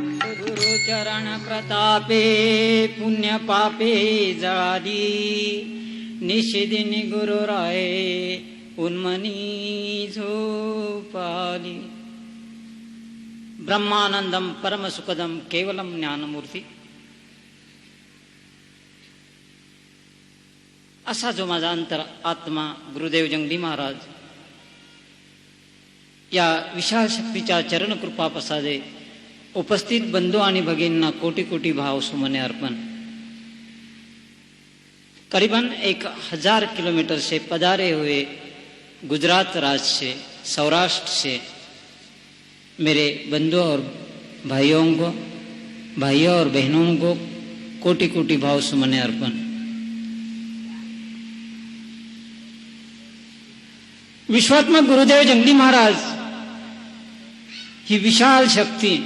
गुरुचरण प्रतापे पुण्य पापे जाली निशिदिनी गुरुराय उन्मनी झोपाली। ब्रह्मानंदम परमसुखदम केवलम ज्ञानमूर्ती। असा जो माझा अंतर आत्मा गुरुदेव जंगली महाराज या विशाल शक्तीच्या चरणकृपा प्रसादे उपस्थित बंधू आणि भगिनींना कोटी कोटी भाव सुमने अर्पण. करीबन एक हज़ार किलोमीटर से पधारे हुए गुजरात राज्य से, सौराष्ट्र से मेरे बंधुओं और भाइयों को, भाइयों और बहनों को कोटि कोटि भाव सुमने अर्पण. विश्वात्मा गुरुदेव जंगली महाराज, ही विशाल शक्ति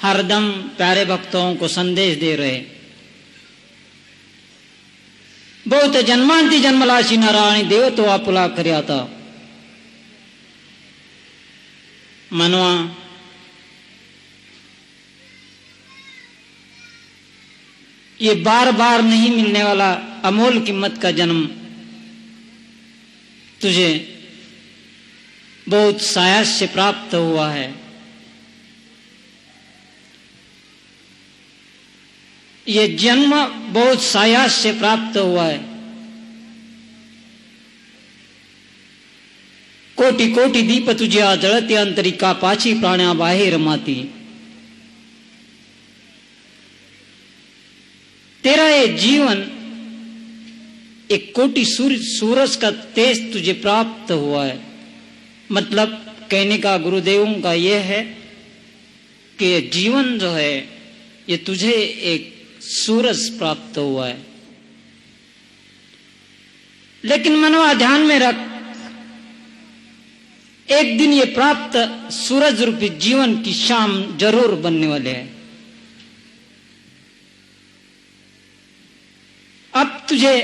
हरदम प्यारे भक्तों को संदेश दे रहे। बहुत जन्मांति जन्मलाशी नारायणी देव तो आपुला कर्याता मनवा, ये बार बार नहीं मिलने वाला अमोल कीमत का जन्म। तुझे बहुत सायास से प्राप्त हुआ है। ये जन्म बहुत सायास से प्राप्त हुआ है। कोटि कोटि दीप तुझे जळते अंतरिका पाची प्राण्या बाहेर माती। तेरा ये जीवन एक कोटि सूर्य सूरज का तेज तुझे प्राप्त हुआ है। मतलब कहने का गुरुदेवों का यह है कि जीवन जो है, ये तुझे एक सूरज प्राप्त हुआ है। लेकिन मनवा ध्यान में रख, एक दिन ये प्राप्त सूरज रूपी जीवन की शाम ज़रूर बनने वाले है। अब तुझे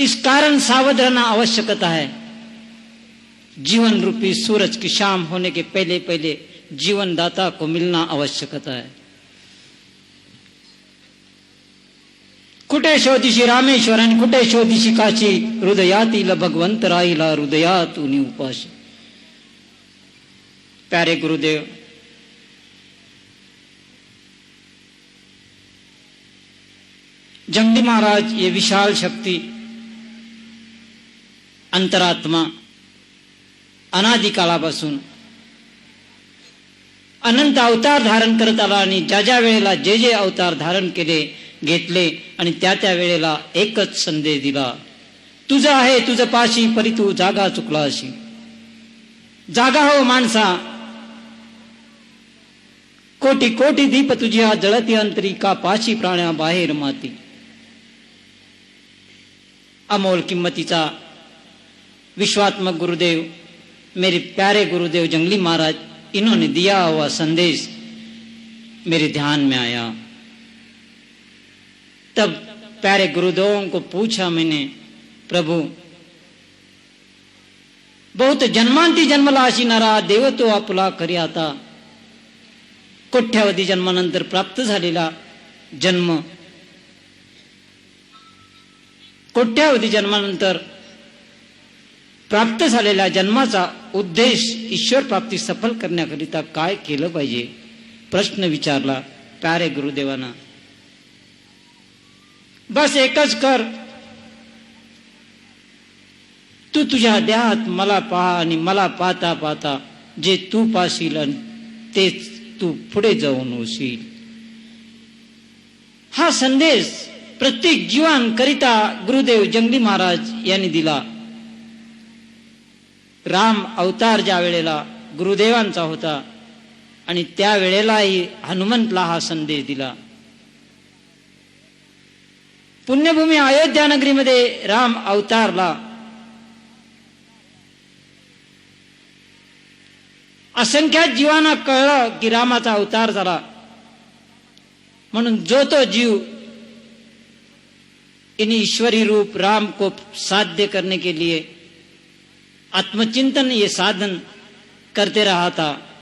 इस कारण सावध रहना आवश्यकता है। जीवन रूपी सूरज की शाम होने के पहले पहले जीवन दाता को मिलना आवश्यकता है। कुठे शोधिशी रामेश्वर आणि कुठे शोधिशी काशी? हृदयातील भगवंत राहिला हृदयातून उपाशी. प्यारे गुरुदेव जंगली महाराज ये विशाल शक्ति अंतरात्मा अनादिकाळापासून अनंत अवतार धारण करत आला आणि ज्या ज्या वेळेला जे जे अवतार धारण केले घेतले आणि त्या त्या वेळेला एकच संदेश दिला तुझं आहे तुझं पाशी परी तू जागा चुकला अशी. जागा हो माणसा कोटी कोटी दीप तुझ्या जळती अंतरी का पाशी प्राण्या बाहेर माती. अमोल किंमतीचा विश्वात्मक गुरुदेव मेरे प्यारे गुरुदेव जंगली महाराज इन्होंने दिया हुआ संदेश मेरे ध्यान में आया। तब प्यारे गुरुदेवों को पूछा मैंने, प्रभु, बहुत जन्मांति जन्मला अशी नारा देव तो आता कोठ्यावधी जन्मानंतर प्राप्त जन्म। कोट्यावधी जन्मानंतर प्राप्त झालेल्या जन्माचा उद्देश ईश्वर प्राप्ती सफल करण्याकरिता काय केलं पाहिजे? प्रश्न विचारला प्यारे गुरुदेवांना. बस एकच कर. तू तुझ्या देहात मला पहा आणि मला पाहता पाहता जे तू पाशील तेच तू पुढे जाऊन होशील. हा संदेश प्रत्येक जीवांकरिता गुरुदेव जंगली महाराज यांनी दिला. राम अवतार ज्या वेळेला गुरुदेवांचा होता आणि त्या वेळेलाही हनुमंतला हा संदेश दिला. पुण्यभूमी अयोध्या नगरीमध्ये राम अवतारला. असंख्यात जीवांना कळलं की रामाचा अवतार झाला. म्हणून जो तो जीव इन ईश्वरी रूप राम को साध्य करने के लिए आत्मचिंतन ये साधन करते रहा था.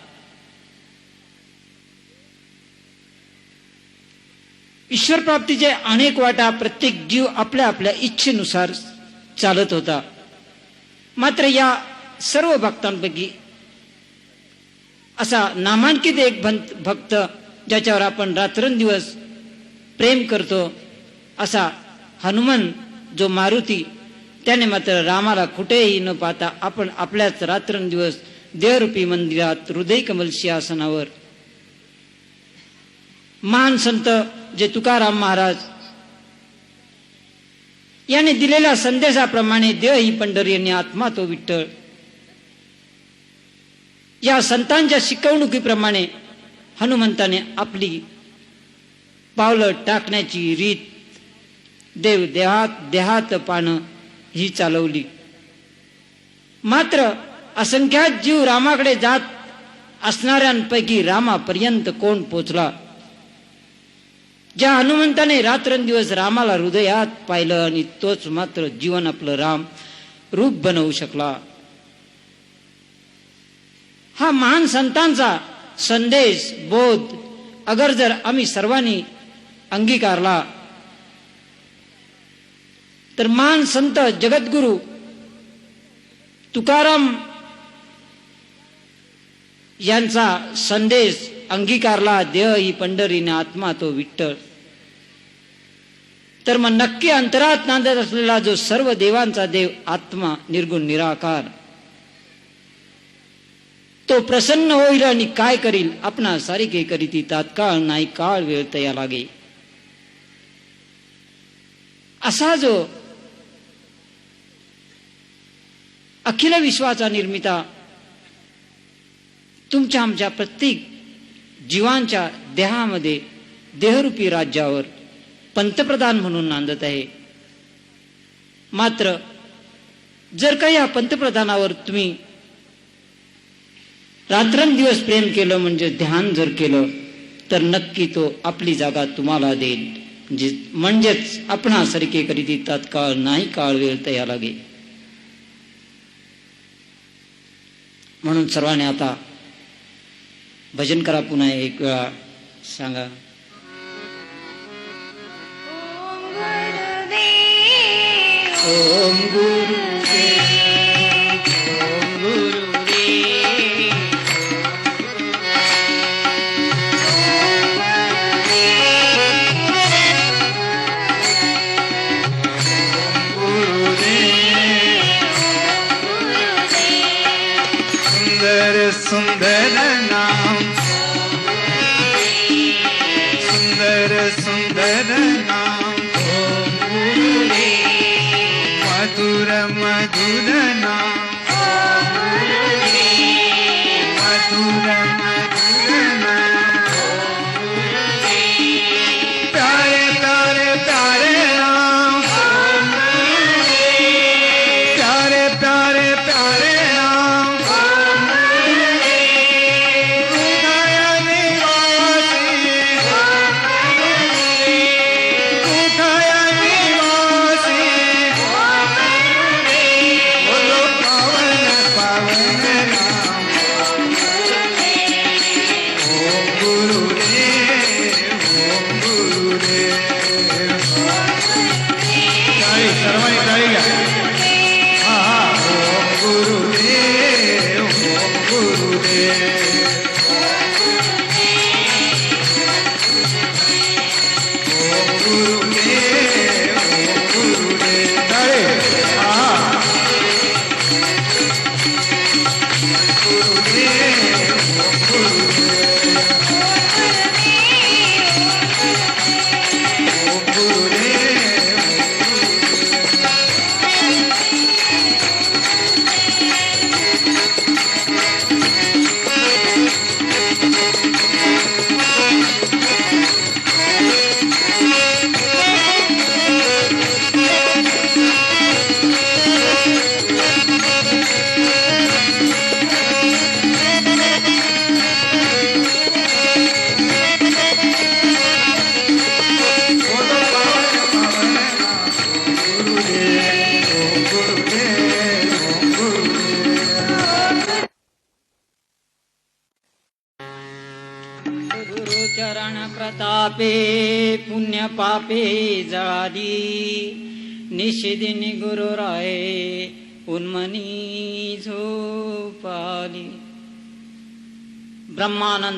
ईश्वर प्राप्तीचे अनेक वाटा प्रत्येक जीव आपल्या आपल्या इच्छेनुसार चालत होता. मात्र या सर्व भक्तांपैकी असा नामांकित एक भंत भक्त ज्याच्यावर आपण रात्रंदिवस प्रेम करतो असा हनुमान जो मारुती त्याने मात्र रामाला कुठेही न पाहता आपण आपल्याच रात्रंदिवस देवरूपी मंदिरात हृदय कमल सिंहासनावर महान संत जे तुकाराम महाराज याने दिलेल्या संदेशाप्रमाणे देह ही पंढरी आणि आत्मा तो विठ्ठल. या संतांच्या शिकवणुकीप्रमाणे हनुमंताने आपली पावलं टाकण्याची रीत देव देहात देहात पानं ही चालवली. मात्र असंख्यात जीव रामाकडे जात असणाऱ्यांपैकी रामापर्यंत कोण पोचला? ज्या हनुमंताने रात्रंदिवस रामाला हृदयात पाहिलं आणि तोच मात्र जीवन आपलं राम रूप बनवू शकला. हा महान संतांचा संदेश बोध अगर जर आम्ही सर्वांनी अंगीकारला तर महान संत जगद्गुरु तुकाराम यांचा संदेश अंगीकारला देह ही पंढरीने आत्मा तो विठ्ठल. तर मग नक्की अंतरात नांदत असलेला जो सर्व देवांचा देव आत्मा निर्गुण निराकार तो प्रसन्न होईल आणि काय करील? आपणा सारिके करीती तात्काळ नाही काळ वेळ तया लागे. असा जो अखिल विश्वाचा निर्मिता तुमच्या आमच्या प्रत्येक जीवांच्या देहामध्ये देहरूपी राज्यावर पंतप्रधान म्हणून नांदत आहे. मात्र जर का या पंतप्रधानावर तुम्ही रात्रंदिवस प्रेम केलं म्हणजे ध्यान जर केलं तर नक्की तो आपली जागा तुम्हाला देईल. जे म्हणजेच आपणासारखे करीती तात्काळ नाही काळ वेळ तया लागे म्हणून सर्वांनी आता भजन करा पुन्हा एक वेळा सांगा. ओम गुरुदेव सुंदर नाम नाम मधुर मधुर नाम मधुर चरणप्रतापे पुण्यपापे जाली निशदिनि गुरुराये उन्मनी ब्रह्मानन्द